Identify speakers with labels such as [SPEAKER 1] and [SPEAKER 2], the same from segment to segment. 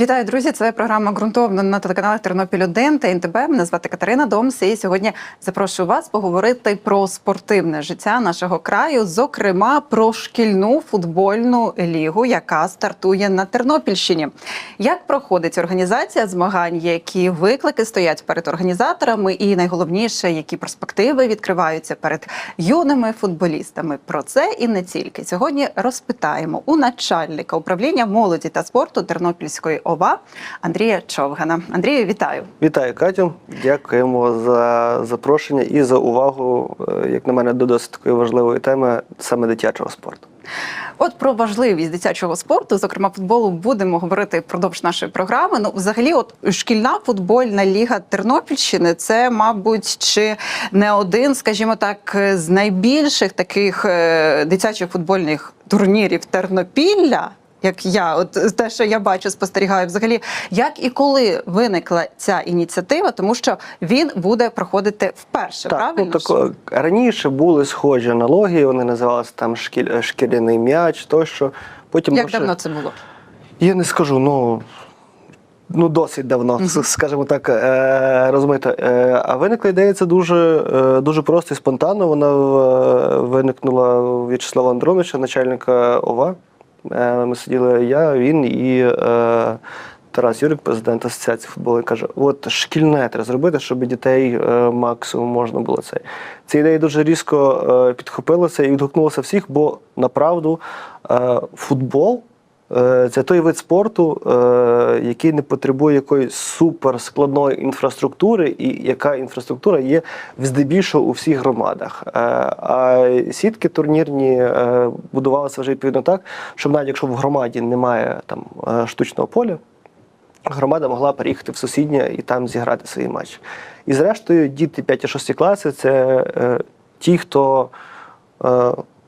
[SPEAKER 1] Вітаю, друзі! Це програма ґрунтовно на телеканалах Тернопіль 1 та НТБ. Мене звати Катерина Домс. І сьогодні запрошую вас поговорити про спортивне життя нашого краю, зокрема про шкільну футбольну лігу, яка стартує на Тернопільщині. Як проходить організація змагань, які виклики стоять перед організаторами, і найголовніше, які перспективи відкриваються перед юними футболістами? Про це і не тільки сьогодні розпитаємо у начальника управління молоді та спорту Тернопільської ОВА Андрія Човгана. Андрію, вітаю!
[SPEAKER 2] Вітаю, Катю. Дякуємо за запрошення і за увагу, е, як на мене, до досить такої важливої теми саме дитячого спорту.
[SPEAKER 1] От про важливість дитячого спорту, зокрема футболу, будемо говорити впродовж нашої програми. Ну, взагалі, от шкільна футбольна ліга Тернопільщини це, мабуть, чи не один, скажімо так, з найбільших таких е, дитячих футбольних турнірів Тернопілля. Як я, от те, що я бачу, спостерігаю, взагалі, як і коли виникла ця ініціатива, тому що він буде проходити вперше, правильно?
[SPEAKER 2] ну,
[SPEAKER 1] ж?
[SPEAKER 2] тако, раніше були схожі аналогії, вони називалися там шкіль, шкіряний м'яч, тощо. Потім
[SPEAKER 1] Як
[SPEAKER 2] може-
[SPEAKER 1] давно це було?
[SPEAKER 2] Я не скажу, ну. Ну, досить давно,
[SPEAKER 1] Мгм.
[SPEAKER 2] скажімо так, е, розмито. Е, а виникла ідея це дуже, е, дуже просто і спонтанно. Вона виникнула у В'ячеслава Андроновича, начальника ОВА. Е, ми сиділи я, він і е, Тарас Юрик, президент Асоціації футболу, каже: от шкільне треба зробити, щоб дітей е, максимум можна було це. Ця ідея дуже різко підхопилася і відгукнулася всіх, бо направду футбол. Е, Це той вид спорту, е, який не потребує якоїсь суперскладної інфраструктури, і яка інфраструктура є здебільшого у всіх громадах. Е, А сітки турнірні будувалися вже відповідно так, щоб навіть якщо в громаді немає там штучного поля, громада могла переїхати в сусіднє і там зіграти свій матч. І зрештою, діти 5-6 класи це ті, хто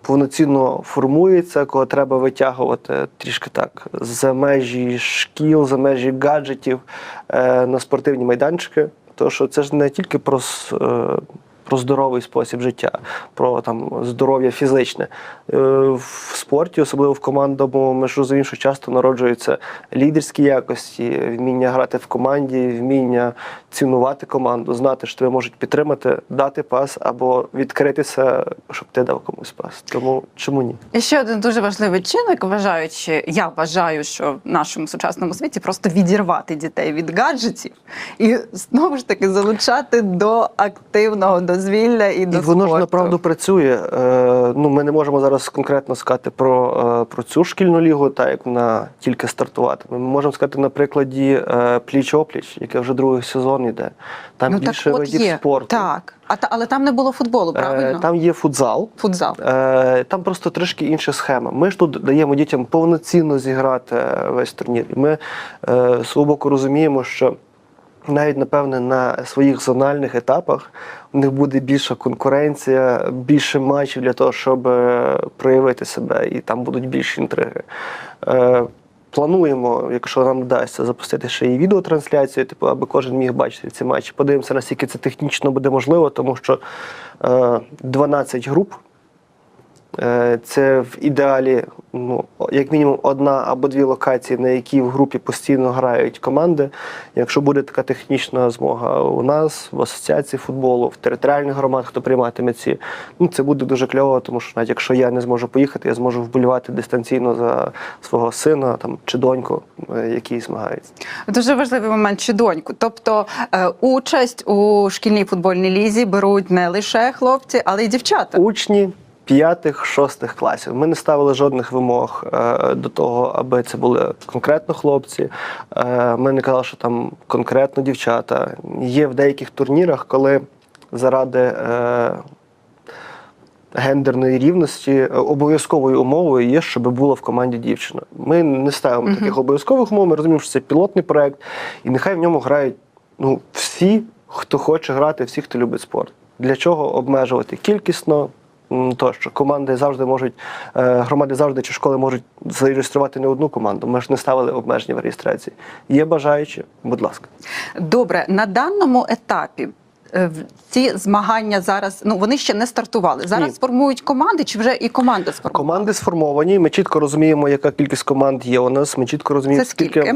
[SPEAKER 2] повноцінно формується, кого треба витягувати трішки так за межі шкіл, за межі гаджетів е, на спортивні майданчики. Тому що це ж не тільки про. е, Про здоровий спосіб життя, про там здоров'я фізичне Е, в спорті, особливо в командному, ми ж розуміємо, що часто народжуються лідерські якості, вміння грати в команді, вміння цінувати команду, знати, що тебе можуть підтримати, дати пас або відкритися, щоб ти дав комусь пас. Тому чому ні?
[SPEAKER 1] І ще один дуже важливий чинник, вважаючи, я вважаю, що в нашому сучасному світі просто відірвати дітей від гаджетів і знову ж таки залучати до активного дозвілля і до
[SPEAKER 2] І воно ж направду працює. Е, ну, ми не можемо зараз конкретно сказати про, е, про цю шкільну лігу, так як вона тільки стартуватиме. Ми можемо сказати на прикладі е, пліч-опліч, яке вже другий сезон йде. Там
[SPEAKER 1] ну,
[SPEAKER 2] більше
[SPEAKER 1] так от
[SPEAKER 2] видів
[SPEAKER 1] є.
[SPEAKER 2] спорту.
[SPEAKER 1] Так, а та, але там не було футболу,
[SPEAKER 2] Е,
[SPEAKER 1] правильно?
[SPEAKER 2] Там є футзал.
[SPEAKER 1] Футзал.
[SPEAKER 2] Е, Там просто трішки інша схема. Ми ж тут даємо дітям повноцінно зіграти е, весь турнір. І ми е, свого боку розуміємо, що навіть, напевне, на своїх зональних етапах у них буде більша конкуренція, більше матчів для того, щоб е, проявити себе, і там будуть більші інтриги. Плануємо, якщо нам вдасться, запустити ще і відеотрансляцію, типу, аби кожен міг бачити ці матчі. Подивимося, наскільки це технічно буде можливо, тому що е, 12 груп. Е, Це в ідеалі, ну, як мінімум, одна або дві локації, на які в групі постійно грають команди. Якщо буде така технічна змога у нас, в асоціації футболу, в територіальних громадах, хто прийматиме ці, ну це буде дуже кльово, тому що навіть якщо я не зможу поїхати, я зможу вболівати дистанційно за свого сина там, чи доньку, е, які змагаються.
[SPEAKER 1] Дуже важливий момент чи доньку. Тобто е, участь у шкільній футбольній лізі беруть не лише хлопці, але й дівчата.
[SPEAKER 2] Учні п'ятих, шостих класів. Ми не ставили жодних вимог е, до того, аби це були конкретно хлопці. Е, ми не казали, що там конкретно дівчата. Є в деяких турнірах, коли заради. Е, Гендерної рівності обов'язковою умовою є, щоб була в команді дівчина. Ми не ставимо
[SPEAKER 1] Мгм.
[SPEAKER 2] таких обов'язкових умов. Ми розуміємо, що це пілотний проект, і нехай в ньому грають ну, всі, хто хоче грати, всі, хто любить спорт. Для чого обмежувати кількісно? Тощо команди завжди можуть, е, громади завжди чи школи можуть зареєструвати не одну команду. Ми ж не ставили обмеження в реєстрації. Є бажаючі, будь ласка.
[SPEAKER 1] Добре, на даному етапі. е, Ці змагання зараз ну вони ще не стартували. Зараз
[SPEAKER 2] Ні.
[SPEAKER 1] сформують команди, чи вже і команди сформували?
[SPEAKER 2] Команди сформовані. Ми чітко розуміємо, яка кількість команд є у нас. Ми чітко розуміємо,
[SPEAKER 1] Це скільки?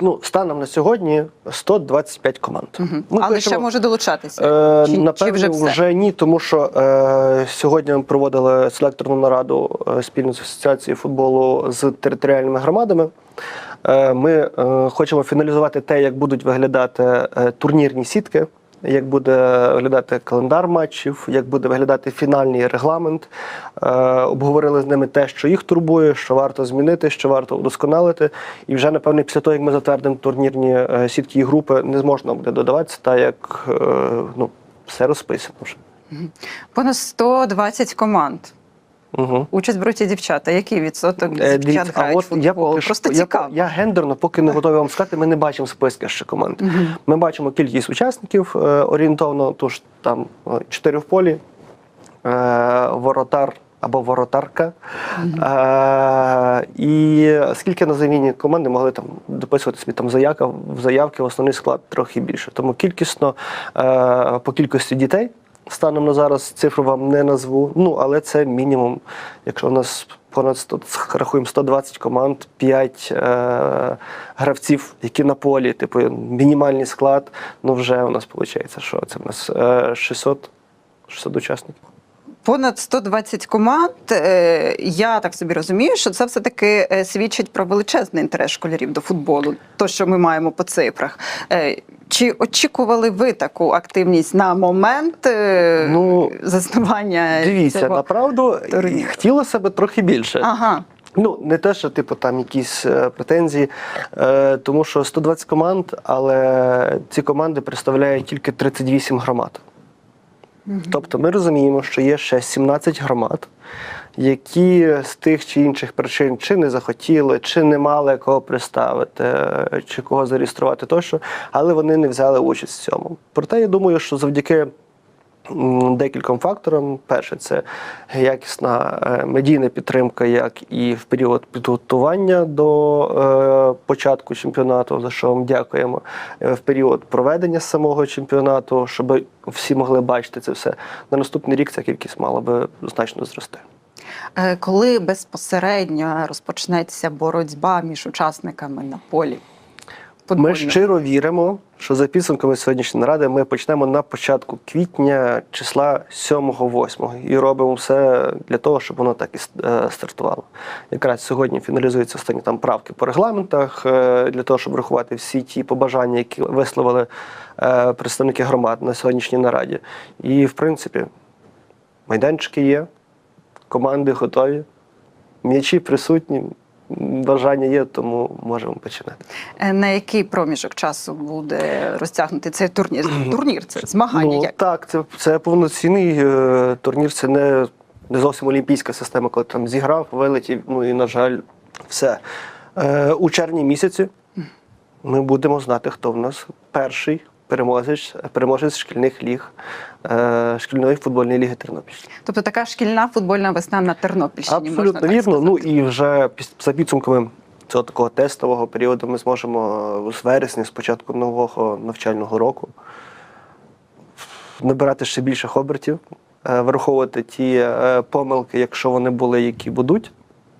[SPEAKER 2] Ну, станом на сьогодні 125 команд.
[SPEAKER 1] Угу.
[SPEAKER 2] Ми
[SPEAKER 1] Але
[SPEAKER 2] пишемо-
[SPEAKER 1] ще може долучатися.
[SPEAKER 2] Е,
[SPEAKER 1] чи,
[SPEAKER 2] напевно,
[SPEAKER 1] чи вже все?
[SPEAKER 2] ні, тому що е, сьогодні ми проводили селекторну нараду е, спільно з асоціацією футболу з територіальними громадами. Е, ми е, хочемо фіналізувати те, як будуть виглядати е, турнірні сітки. Як буде виглядати календар матчів, як буде виглядати фінальний регламент. Е, обговорили з ними те, що їх турбує, що варто змінити, що варто удосконалити. І вже напевне після того, як ми затвердимо турнірні е, сітки і групи, не зможна буде додаватися, так як е, ну, все розписано вже.
[SPEAKER 1] Понад 120 команд.
[SPEAKER 2] Угу.
[SPEAKER 1] Участь беруть і дівчата. Який відсоток
[SPEAKER 2] Е,
[SPEAKER 1] дівчат
[SPEAKER 2] а
[SPEAKER 1] грають
[SPEAKER 2] от
[SPEAKER 1] в
[SPEAKER 2] я
[SPEAKER 1] футбол?
[SPEAKER 2] поки що-
[SPEAKER 1] Просто
[SPEAKER 2] я,
[SPEAKER 1] цікаво.
[SPEAKER 2] Я гендерно, поки не готовий вам сказати, ми не бачимо списки ще команд. Ми бачимо кількість учасників е, орієнтовно, тож там е, чотири в полі, е, воротар або воротарка. Е, і скільки на заміні команди могли там дописувати собі там заявка, в заявки в основний склад трохи більше. Тому кількісно е, по кількості дітей. Станом на зараз цифру вам не назву. Ну, але це мінімум. Якщо у нас понад 100, рахуємо 120 команд, 5 е, гравців, які на полі, типу мінімальний склад, ну вже у нас виходить, що це в нас е, 600, 600 учасників.
[SPEAKER 1] Понад 120 команд. Е, Я так собі розумію, що це все таки свідчить про величезний інтерес школярів до футболу. То, що ми маємо по цифрах. Чи очікували ви таку активність на момент е,
[SPEAKER 2] Ну,
[SPEAKER 1] заснування?
[SPEAKER 2] Дивіться,
[SPEAKER 1] цього?
[SPEAKER 2] направду
[SPEAKER 1] турніру.
[SPEAKER 2] хотілося б трохи більше.
[SPEAKER 1] Ага.
[SPEAKER 2] Ну, не те, що типу там якісь е, претензії, е, тому що 120 команд, але ці команди представляють тільки 38 громад. Тобто ми розуміємо, що є ще 17 громад, які з тих чи інших причин чи не захотіли, чи не мали кого представити, е, чи кого зареєструвати тощо, але вони не взяли участь в цьому. Проте я думаю, що завдяки декільком факторам. Перше, це якісна е, медійна підтримка, як і в період підготування до е, початку чемпіонату, за що вам дякуємо. В період проведення самого чемпіонату, щоб всі могли бачити це все. На наступний рік ця кількість мала би значно зрости.
[SPEAKER 1] Е, Коли безпосередньо розпочнеться боротьба між учасниками на полі?
[SPEAKER 2] Ми щиро віримо, що за підсумками сьогоднішньої наради ми почнемо на початку квітня, числа 7-8 і робимо все для того, щоб воно так і е, стартувало. Якраз сьогодні фіналізуються останні там правки по регламентах е, для того, щоб врахувати всі ті побажання, які висловили представники громад на сьогоднішній нараді. І в принципі, майданчики є, команди готові, м'ячі присутні. Бажання є, тому можемо починати.
[SPEAKER 1] Е, На який проміжок часу буде розтягнутий цей турнір? Турнір це змагання.
[SPEAKER 2] Ну,
[SPEAKER 1] як?
[SPEAKER 2] так, це, це повноцінний е, турнір, це не, не зовсім олімпійська система, коли там зіграв, вилетів. Ну і, на жаль, все. Е, у червні місяці ми будемо знати, хто в нас перший переможець, переможець шкільних ліг, е, шкільної футбольної ліги Тернопільщини.
[SPEAKER 1] Тобто така шкільна футбольна весна на Тернопільщині. можна
[SPEAKER 2] Абсолютно
[SPEAKER 1] так
[SPEAKER 2] вірно. Ну і вже за підсумками цього такого тестового періоду ми зможемо з вересня, з початку нового навчального року, набирати ще більше обертів, е, враховувати ті е, помилки, якщо вони були, які будуть,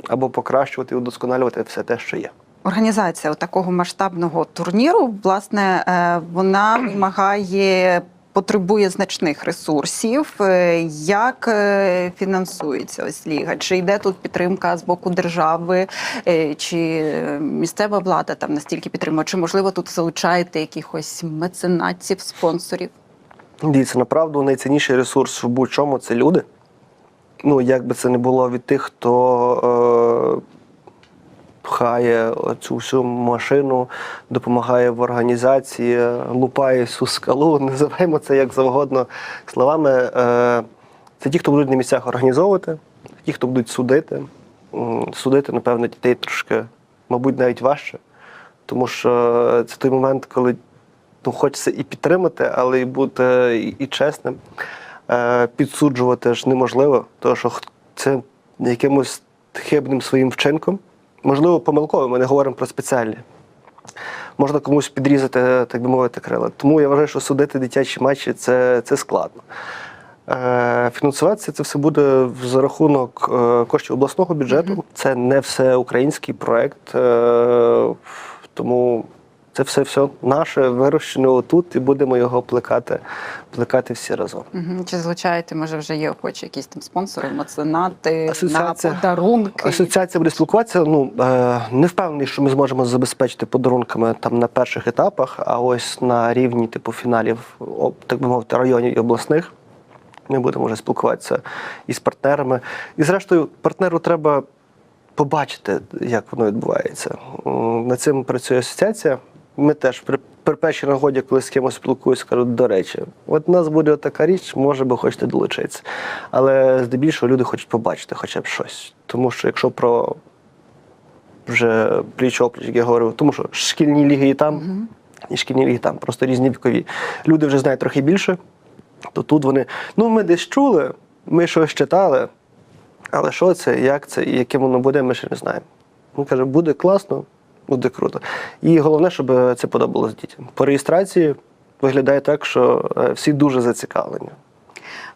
[SPEAKER 2] або покращувати і удосконалювати все те, що є.
[SPEAKER 1] Організація такого масштабного турніру, власне, е, вона вимагає. Потребує значних ресурсів. Е, Як е, фінансується ось ліга? Чи йде тут підтримка з боку держави, чи місцева влада там настільки підтримує? Чи можливо тут залучаєте якихось меценатів, спонсорів?
[SPEAKER 2] Дивіться, направду найцінніший ресурс в будь-чому це люди. Ну, як би це не було від тих, хто е, пхає цю всю машину, допомагає в організації, лупає всю скалу, називаємо це як завгодно словами. Е, це ті, хто будуть на місцях організовувати, ті, хто будуть судити. Судити, напевно, дітей трошки, мабуть, навіть важче. Тому що це той момент, коли ну, хочеться і підтримати, але і бути і, і чесним. Е, підсуджувати ж неможливо, тому що це якимось хибним своїм вчинком. Можливо, помилково, ми не говоримо про спеціальні. Можна комусь підрізати, так би мовити, крила. Тому я вважаю, що судити дитячі матчі це, це складно. Е, Фінансуватися це все буде за рахунок е, коштів обласного бюджету. Це не все український проект. е, Тому Це все все наше, вирощено тут, і будемо його плекати, плекати всі разом.
[SPEAKER 1] Мгм. Чи залучаєте, може, вже є охочі якісь там спонсори, меценати
[SPEAKER 2] Асоціація-
[SPEAKER 1] на подарунки?
[SPEAKER 2] Асоціація буде спілкуватися. Ну е, не впевнений, що ми зможемо забезпечити подарунками там на перших етапах, а ось на рівні типу фіналів, так би мовити, районів і обласних. Ми будемо вже спілкуватися із партнерами. І зрештою, партнеру треба побачити, як воно відбувається. Над цим працює асоціація. Ми теж при, при першій нагоді, коли з кимось спілкуюсь, кажу, до речі, от у нас буде така річ, може би хочете долучитися. Але здебільшого люди хочуть побачити хоча б щось. Тому що якщо про вже пліч опліч, як я говорив, тому що шкільні ліги і там, і шкільні ліги там, просто різні вікові. Люди вже знають трохи більше, то тут вони. Ну, ми десь чули, ми щось читали, але що це, як це і яким воно буде, ми ще не знаємо. Він каже, буде класно, буде круто. І головне, щоб це подобалось дітям. По реєстрації виглядає так, що е, всі дуже зацікавлені.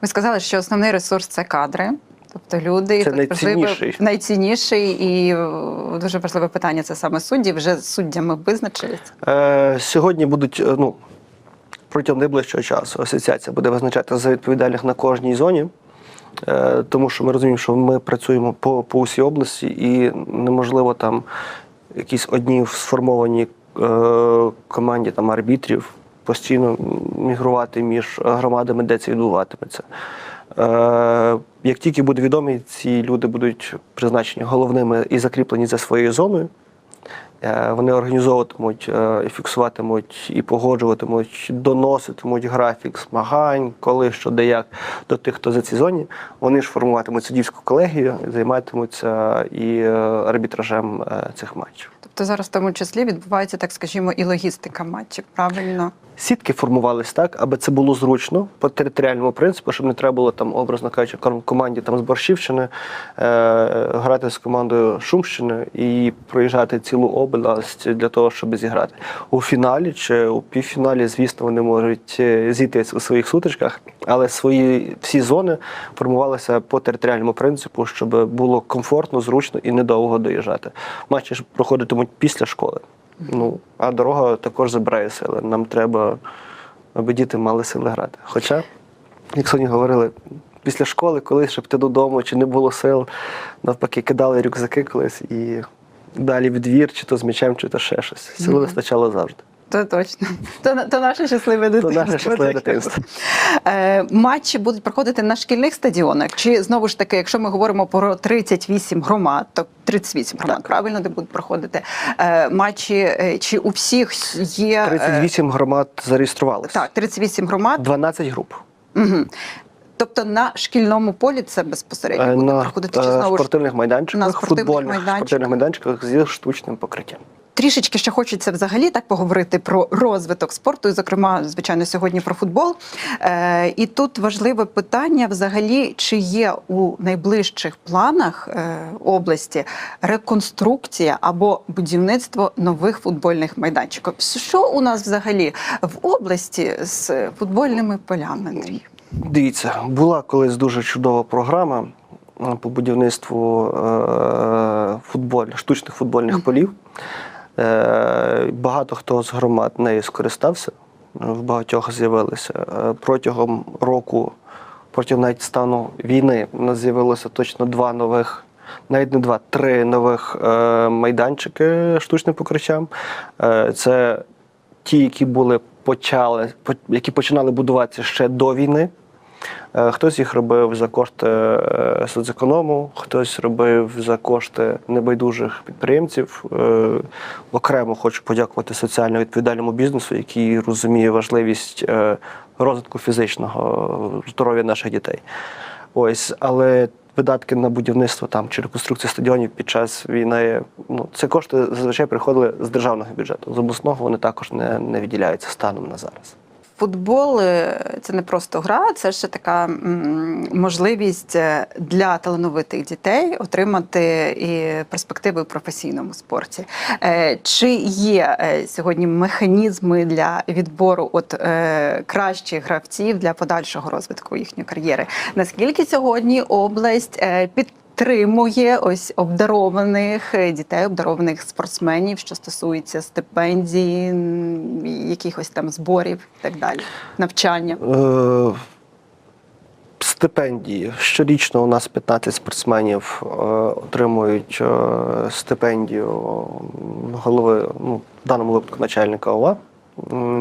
[SPEAKER 1] Ви сказали, що основний ресурс це кадри. Тобто люди
[SPEAKER 2] Це найцінніший.
[SPEAKER 1] найцінніший і дуже важливе питання це саме судді. Вже суддями визначились.
[SPEAKER 2] Е, сьогодні будуть е, ну, протягом найближчого часу асоціація буде визначати за відповідальних на кожній зоні, е, тому що ми розуміємо, що ми працюємо по, по усій області і неможливо там якісь одні сформовані е, команді там арбітрів постійно мігрувати між громадами, де це відбуватиметься. Е, як тільки буде відомі, ці люди будуть призначені головними і закріплені за своєю зоною. Е, Вони організовуватимуть, е, і фіксуватимуть і погоджуватимуть, доноситимуть графік змагань, коли, що, де як до тих, хто за ці зоні. Вони ж формуватимуть суддівську колегію, займатимуться і е, арбітражем цих матчів.
[SPEAKER 1] Тобто зараз в тому числі відбувається, так скажімо, і логістика матчів. Правильно?
[SPEAKER 2] Сітки формувались так, аби це було зручно по територіальному принципу, щоб не треба було там, образно кажучи, команді там з Борщівщини е, грати з командою Шумщини і проїжджати цілу область для того, щоб зіграти. У фіналі чи у півфіналі, звісно, вони можуть е, зійтись у своїх сутичках, але свої всі зони формувалися по територіальному принципу, щоб було комфортно, зручно і недовго доїжджати. Матчі ж проходитимуть після школи. Ну, а дорога також забирає сили. Нам треба, аби діти мали сили грати. Хоча, як сьогодні говорили, після школи, колись, щоб ти додому, чи не було сил, навпаки, кидали рюкзаки колись і далі в двір, чи то з м'ячем, чи то ще щось. Сили вистачало завжди.
[SPEAKER 1] То точно. То, то наше щасливе
[SPEAKER 2] То наше щасливе дитинство.
[SPEAKER 1] Е, матчі будуть проходити на шкільних стадіонах. Чи знову ж таки, якщо ми говоримо про 38 громад, то 38 громад, правильно, де будуть проходити е, матчі, е, чи у всіх є е,
[SPEAKER 2] 38 громад зареєструвалися.
[SPEAKER 1] так, 38 громад.
[SPEAKER 2] 12 груп.
[SPEAKER 1] Угу. Тобто на шкільному полі це безпосередньо буде
[SPEAKER 2] На
[SPEAKER 1] проходити чи знову
[SPEAKER 2] спортивних майданчиках,
[SPEAKER 1] на спортивних
[SPEAKER 2] футбольних
[SPEAKER 1] майданчиках.
[SPEAKER 2] спортивних майданчиках зі штучним покриттям.
[SPEAKER 1] Трішечки ще хочеться взагалі так поговорити про розвиток спорту, і, зокрема, звичайно, сьогодні про футбол. Е, і тут важливе питання: взагалі, чи є у найближчих планах е, області реконструкція або будівництво нових футбольних майданчиків? Що у нас взагалі в області з футбольними полями? Андрій?
[SPEAKER 2] Дивіться, була колись дуже чудова програма е, по будівництву е, футболь, штучних футбольних полів. Е, Багато хто з громад нею скористався, в багатьох з'явилися. Е, Протягом року, протягом навіть стану війни, у нас з'явилося точно два нових. Навіть не два, три нових е, майданчики штучним покриттям. Це ті, які були почали, по- які починали будуватися ще до війни. Е, Хтось їх робив за кошти е, соцеконому, хтось робив за кошти небайдужих підприємців. Е, Окремо хочу подякувати соціально відповідальному бізнесу, який розуміє важливість розвитку фізичного здоров'я наших дітей. Ось, але видатки на будівництво там чи реконструкцію стадіонів під час війни, ну це кошти зазвичай приходили з державного бюджету. З обласного вони також не, не виділяються станом на зараз.
[SPEAKER 1] Футбол е, це не просто гра, це ще така можливість е, для талановитих дітей отримати і перспективи в професійному спорті. Е, Чи є сьогодні механізми для відбору от кращих гравців для подальшого розвитку їхньої кар'єри? Наскільки сьогодні область підтримує підтримує ось обдарованих е, дітей, обдарованих спортсменів, що стосується стипендій, м, якихось там зборів і так далі, навчання.
[SPEAKER 2] Е, Стипендії. Щорічно у нас 15 спортсменів е, отримують стипендію голови, ну, в даному випадку начальника ОВА.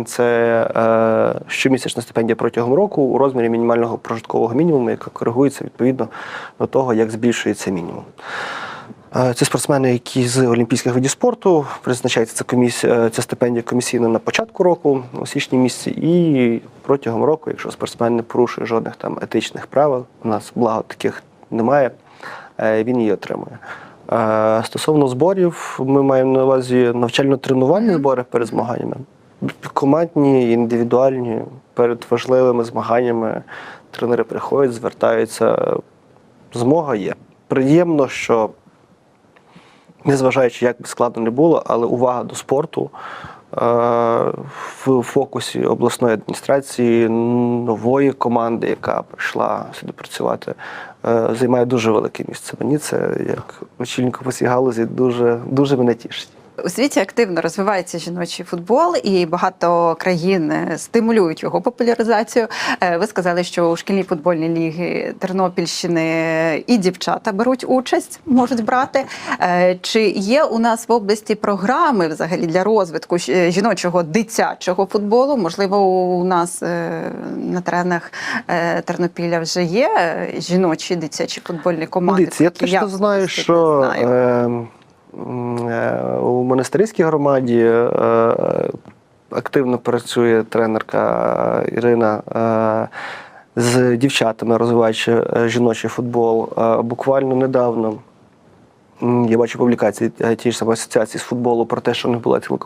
[SPEAKER 2] Це е, щомісячна стипендія протягом року у розмірі мінімального прожиткового мінімуму, яка коригується відповідно до того, як збільшується мінімум. Е, Це спортсмени, які з олімпійських видів спорту призначається ця комісія, ця стипендія комісійна на початку року, у січні місяці, і протягом року, якщо спортсмен не порушує жодних там етичних правил, у нас благо таких немає, е, він її отримує. Е, Стосовно зборів, ми маємо на увазі навчально-тренувальні збори перед змаганнями. Командні, індивідуальні, перед важливими змаганнями тренери приходять, звертаються. Змога є. Приємно, що незважаючи, як би складно не було, але увага до спорту е, в фокусі обласної адміністрації нової команди, яка прийшла сюди працювати, е, займає дуже велике місце. Мені це як очільнику по цій галузі дуже, дуже мене тішить.
[SPEAKER 1] У світі активно розвивається жіночий футбол, і багато країн е, стимулюють його популяризацію. Е, Ви сказали, що у шкільній футбольній ліги Тернопільщини і дівчата беруть участь, можуть брати. Е, Чи є у нас в області програми взагалі для розвитку жіночого дитячого футболу? Можливо, у нас на теренах Тернопіля вже є жіночі дитячі футбольні команди.
[SPEAKER 2] Дивіться, я точно знаю, що
[SPEAKER 1] знаю.
[SPEAKER 2] е, е, у монастирській громаді е, активно працює тренерка Ірина. Е, з дівчатами розвиваючи е, жіночий футбол. Е, Буквально недавно я бачу публікації е, тієї ж самої асоціації з футболу про те, що у них була ціла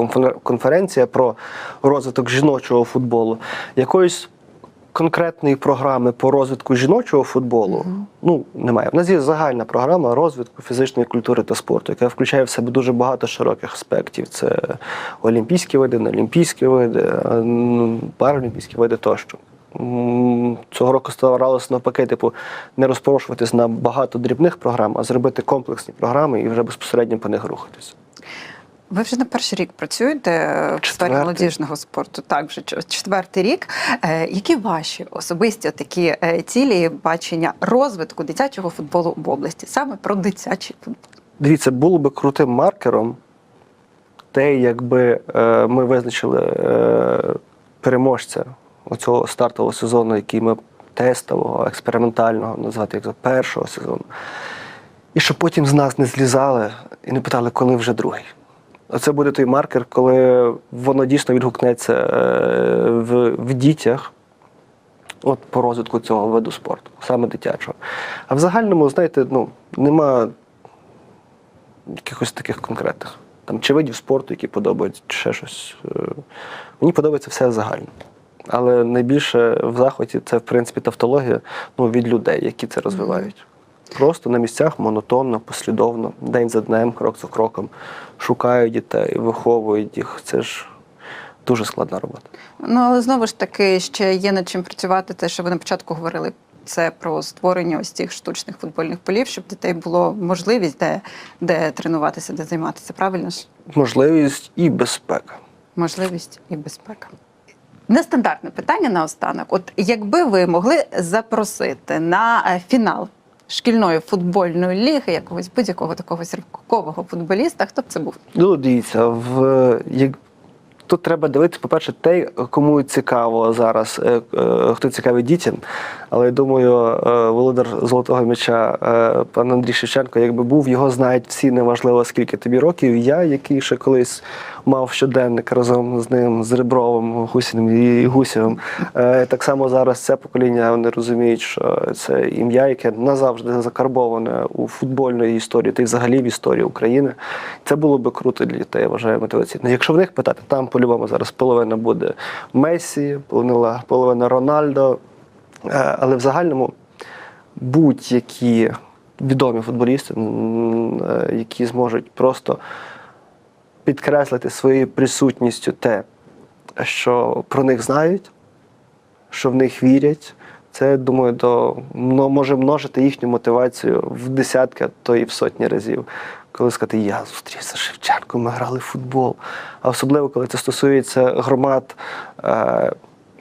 [SPEAKER 2] конференція про розвиток жіночого футболу. Якоїсь конкретної програми по розвитку жіночого футболу ну немає. У нас є загальна програма розвитку фізичної культури та спорту, яка включає в себе дуже багато широких аспектів. Це олімпійські види, неолімпійські види, е, ну, паралімпійські види тощо. Цього року старалося навпаки, типу, не розпорошуватись на багато дрібних програм, а зробити комплексні програми і вже безпосередньо по них рухатися.
[SPEAKER 1] Ви вже не перший рік працюєте в сфері молодіжного спорту. Так, вже четвертий рік. Е, Які ваші особисті такі е, цілі бачення розвитку дитячого футболу в області, саме про дитячий футбол?
[SPEAKER 2] Дивіться, було би крутим маркером те, якби е, ми визначили переможця оцього стартового сезону, який ми тестового, експериментального, назвати як першого сезону. І щоб потім з нас не злізали і не питали, коли вже другий. Оце буде той маркер, коли воно дійсно відгукнеться е, в, в дітях, от по розвитку цього виду спорту, саме дитячого. А в загальному, знаєте, ну, нема якихось таких конкретних. Там, чи видів спорту, які подобаються, чи ще щось. Е, Мені подобається все загально. Але найбільше в захваті це, в принципі, тавтологія ну, від людей, які це розвивають. Просто на місцях монотонно, послідовно, день за днем, крок за кроком шукають дітей, виховують їх. Це ж дуже складна робота.
[SPEAKER 1] Ну але знову ж таки ще є над чим працювати. Те, що ви на початку говорили. Це про створення ось цих штучних футбольних полів, щоб дітей було можливість, де, де тренуватися, де займатися. Правильно ж?
[SPEAKER 2] Можливість і безпека.
[SPEAKER 1] можливість і безпека. Нестандартне питання наостанок. От якби ви могли запросити на фінал шкільної футбольної ліги якогось будь-якого такого зіркового футболіста, хто б це був?
[SPEAKER 2] Ну, дивіться, в як тут треба дивитися, по-перше, те, кому цікаво зараз, е, е, хто цікавий дітям. Але я думаю, е, володар золотого м'яча, е, пан Андрій Шевченко, якби був, його знають всі, неважливо скільки тобі років. Я, який ще колись мав щоденник разом з ним, з Ребровим, Гусіним і Гусєвим. Е, Так само зараз це покоління вони розуміють, що це ім'я, яке назавжди закарбоване у футбольної історії, та й взагалі в історії України. Це було би круто для дітей, я вважаю, мотиваційно. Якщо в них питати, там по-любому зараз половина буде Месі, половина, половина Рональдо. Е, Але в загальному будь-які відомі футболісти, е, які зможуть просто підкреслити своєю присутністю те, що про них знають, що в них вірять, Це думаю, до може множити їхню мотивацію в десятки, а то і в сотні разів. Коли сказати, я зустрівся з Шевченком, ми грали в футбол. А особливо, коли це стосується громад е,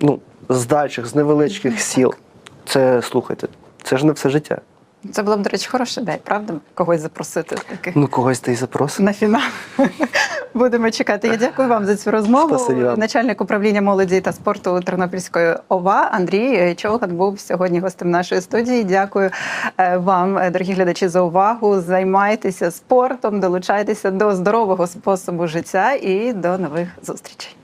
[SPEAKER 2] ну, з дальших, з невеличких сіл. Це слухайте, це ж не все життя.
[SPEAKER 1] Це було б, до речі, хороша ідея, правда? Когось запросити таких
[SPEAKER 2] Ну, когось ти й запросив.
[SPEAKER 1] на фінал. Будемо чекати. Я дякую вам за цю розмову.
[SPEAKER 2] Спасибі вам.
[SPEAKER 1] Начальник управління молоді та спорту Тернопільської ОВА Андрій Човган був сьогодні гостем нашої студії. Дякую е, вам, е, дорогі глядачі, за увагу. Займайтеся спортом, долучайтеся до здорового способу життя і до нових зустрічей.